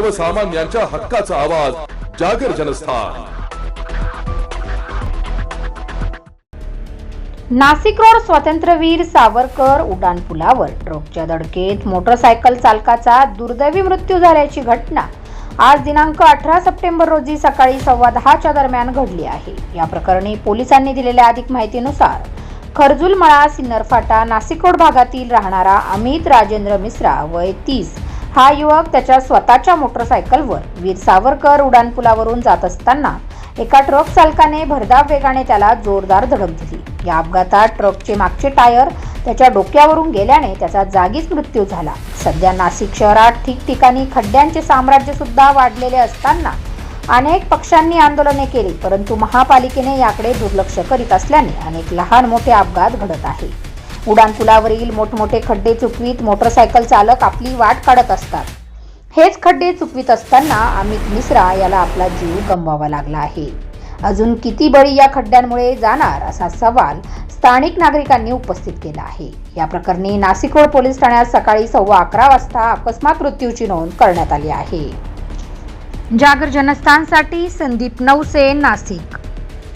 सर्वसामान्यांच्या हक्काचा आवाज जागर जनस्थान. नाशिक रोड स्वातंत्र्यवीर सावरकर उड्डाणपुलावर ट्रकच्या धडकेत मोटरसायकल चालकाचा दुर्दैवी मृत्यू झाल्याची घटना आज दिनांक अठरा सप्टेंबर रोजी सकाळी सव्वा दहाच्या दरम्यान घडली आहे. या प्रकरणी पोलिसांनी दिलेल्या अधिक माहितीनुसार खरजुलमळा सिन्नरफाटा नाशिक रोड भागातील राहणारा अमित राजेंद्र मिश्रा वय तीस हा युवक त्याच्या स्वतःच्या मोटरसायकलवर वीर सावरकर उड्डाणपुलावरून जात असताना एका ट्रक चालकाने भरधाव वेगाने त्याला जोरदार धडक दिली. या अपघातात ट्रकचे मागचे टायर त्याच्या डोक्यावरून गेल्याने त्याचा जागीच मृत्यू झाला. सध्या नाशिक शहरात ठिकठिकाणी खड्ड्यांचे साम्राज्य सुद्धा वाढलेले असताना अनेक पक्षांनी आंदोलने केली परंतु महापालिकेने याकडे दुर्लक्ष करीत असल्याने अनेक लहान मोठे अपघात घडत आहे. उड्डाणपुलावरील मोठमोठे खड्डे चुकवीत मोटरसायकल चालक आपली वाट काढत असतात. हेच खड्डे चुकवीत असताना अमित मिश्रा याला आपला जीव गमवावा लागला आहे. अजून किती बळी या खड्ड्यांमुळे जाणार असा सवाल स्थानिक नागरिकांनी उपस्थित केला आहे. या प्रकरणी नाशिक रोड पोलीस ठाण्यात सकाळी सव्वा अकरा वाजता अकस्मात मृत्यूची नोंद करण्यात आली आहे. जागर जनस्थानसाठी संदीप नवसे नाशिक.